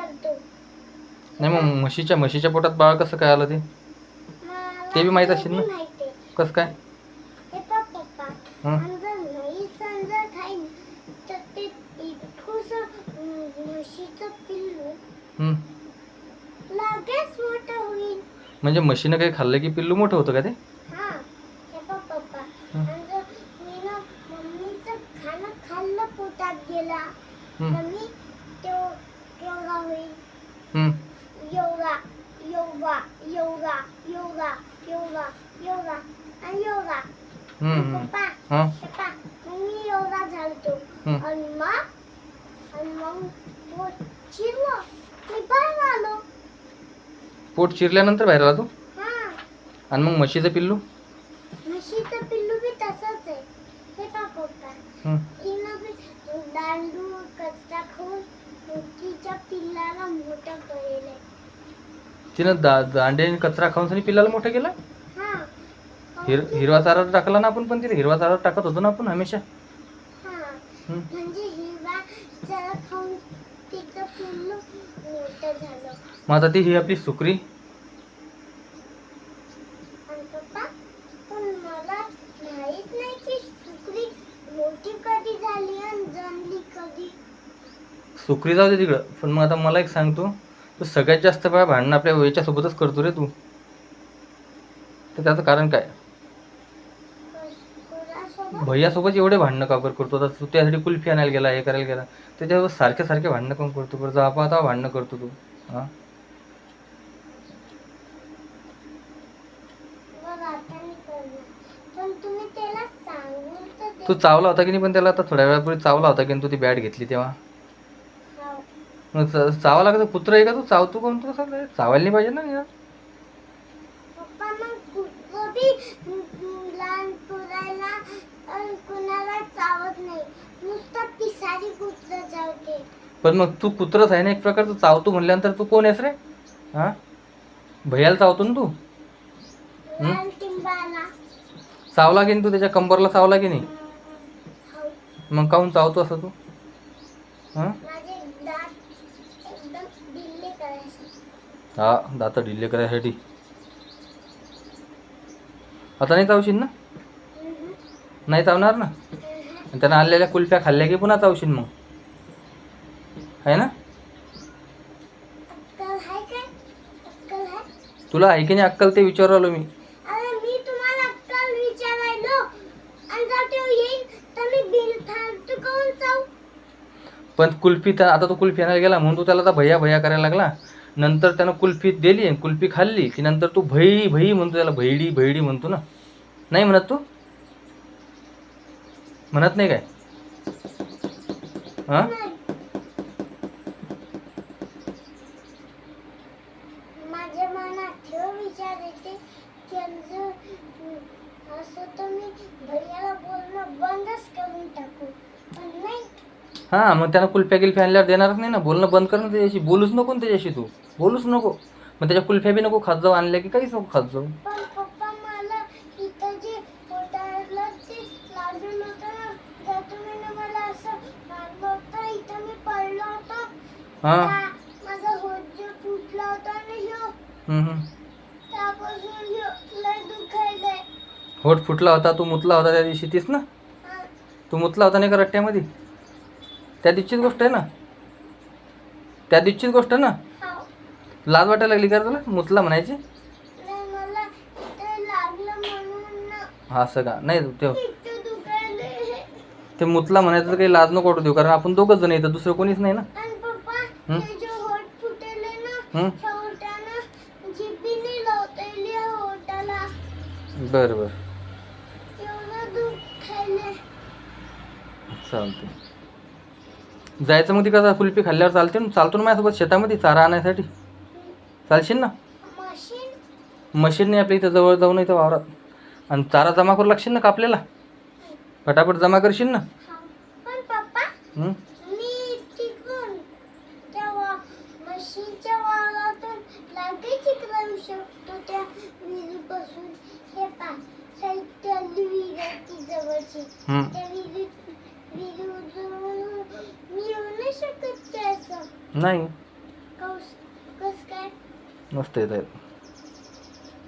नाही मग म्हशीच्या म्हशीच्या पोटात बाळ कसं काय आलं ते मला ते बी माहीत असेल ना? माहिती. कसं काय हे पहा पप्पा हं? आणि जर नाही समजा खाईन तर ते इतकंस म्हशीचं पिल्लू हं. लगेच मोठं होईल म्हणजे म्हशीनं काही खाल्लं की पिल्लू मोठं होतं का ते हा हे पप्पा हं. आणि जर मी ना मम्मीचं खाणं खाल्लं पोटात गेला हं. होईल हं. योगा योगा योगा योगा योगा योगा आणि योगा. पप्पा हं. मी योगा झालतो. आणि मग आणि मग पोट चिरलं मी बाहेर आलो पोट चिरल्यानंतर बाहेर आला तू हा आणि मग म्हशीचं पिल्लू म्हशीचं पिल्लू बी तसंच आहे हे का पप्पा. तिनं बी दांडू कचरा खाऊन तिच्या पिल्लाला मोठं करेल तिनं दा दांड्याने कचरा खाऊन सनी पिल्लाला मोठं केलं? हा. हिर हिरवा चारा टाकला ना आपण पण तिला? हिरवा चारा टाकत होतो ना आपण हमेशा? हा. हं. म्हणजे हिरवा जरा खाऊन तिचं पिल्लू मोठं झालं. मग आता ती ही आपली सुकरी आणि पप्पा पण मला माहीत नाही की सुकरी मोठी कधी झाली आणि जमली कधी सुकरी जाऊ दे तिकडं. पण मग आता मला एक सांगतो तू सगळ्यात जास्त वेळा भांडणं आपल्या वयच्यासोबतच करतो रे तू. तर त्याचं कारण काय? भैयासोबत एवढे भांडणं का करतो? आता तू त्यासाठी कुल्फी आणायला गेला हे करायला गेला. त्याच्यावर सारखे सारखे भांडणं कोण करतो करतो आपण आता भांडणं करतो तू. हां? तू चावला होता की नाही? पण त्याला आता थोड्या वेळापूर्वी चावला होता की तू ती बॅट घेतली तेव्हा? मग चावा लागत कुत्र आहे का तू चावतो कोण तू कसं चावायला नाही पाहिजे ना यार. पप्पा मग कुठं बी लहान पुरायला अन कुणाला चावत नाही. नुसतं पिसारी कुत्र चावते. पण मग तू कुत्रच आहे ना एक प्रकारचं चावतो म्हणल्यानंतर तू कोण आहेस रे? हां? भैयाला चावतो ना तू? टिंबाला. चावला की नाही तू? त्याच्या कंबरला चावला की नाही. मग काहून चावतो असं तू? हां? हा दाता ढिल्ले करायसाठी. आता नाही चावशील ना. नाही चावणार ना? त्यानं आणलेल्या कुल्फ्या खाल्ल्या की पुन्हा चावशील मग? आहे ना? तुला आहे की नाही अक्कल ते विचारू आलो मी. पण कुल्फी आता तो कुल्फी आणायला गेला म्हणून तू त्याला आता भैया भैया करायला लागला. नंतर त्यानं कुल्फी दिली आणि कुल्फी खाल्ली की नंतर तू भई भई म्हणतो त्याला भैडी भैडी म्हणतो ना. नाही म्हणत तू? म्हणत नाही काय? हां? असं तर मी भैयाला बोलणं बंदच करून टाकू. हां मग त्यानं कुल्फ्या गिल्फ्या आणल्यावर देणारच नाही ना. बोलणं बंद कर ना त्याच्याशी. बोलूच नको ना त्याच्याशी तू. बोलूच नको. मग त्याच्या कुल्फ्या बी नको खात जाऊ. आणल्या की काहीच नको खात जाऊ. पण पप्पा मला इथं जे पोटाला ते लागलं होतं ना जर तुम्ही ना मला असं मारलं होतं इथं मी पडलो होतो. हां. त्या- माझा होट जो फुटला होता ना ह्यो हम्म, हम्म. त्यापासून ह्यो लय दुखायलंय. होट फुटला होता तू मुतला होता त्या दिवशी तीच ना? हा. तू मुतला होता नाही का रट्ट्यामध्ये? त्या दिवशीच गोष्ट आहे ना? त्या दिवशीच गोष्ट आहे ना? लाज वाटायला लागली का तुला? मुतला म्हणायची? हा असं का? नाही ते ते मुतला म्हणायचं काही लाज नको वाटू देऊ कारण आपण दोघंच जण येतं दुसरं कोणीच नाही ना? हं? हं? बरं बरं. चालते जायचं मग तिकडं कुल्फी खाल्ल्यावर चालते ना? चालतो ना माझ्यासोबत शेतामध्ये चारा आणायसाठी. चालशील ना? मशीन नाही आपल्या इथं जवळ जाऊन इथं वावरात. आणि चारा जमा करू लागशील ना कापलेला फटाफट जमा करशील ना? हा. हं? नाही. कस काय? नसते येत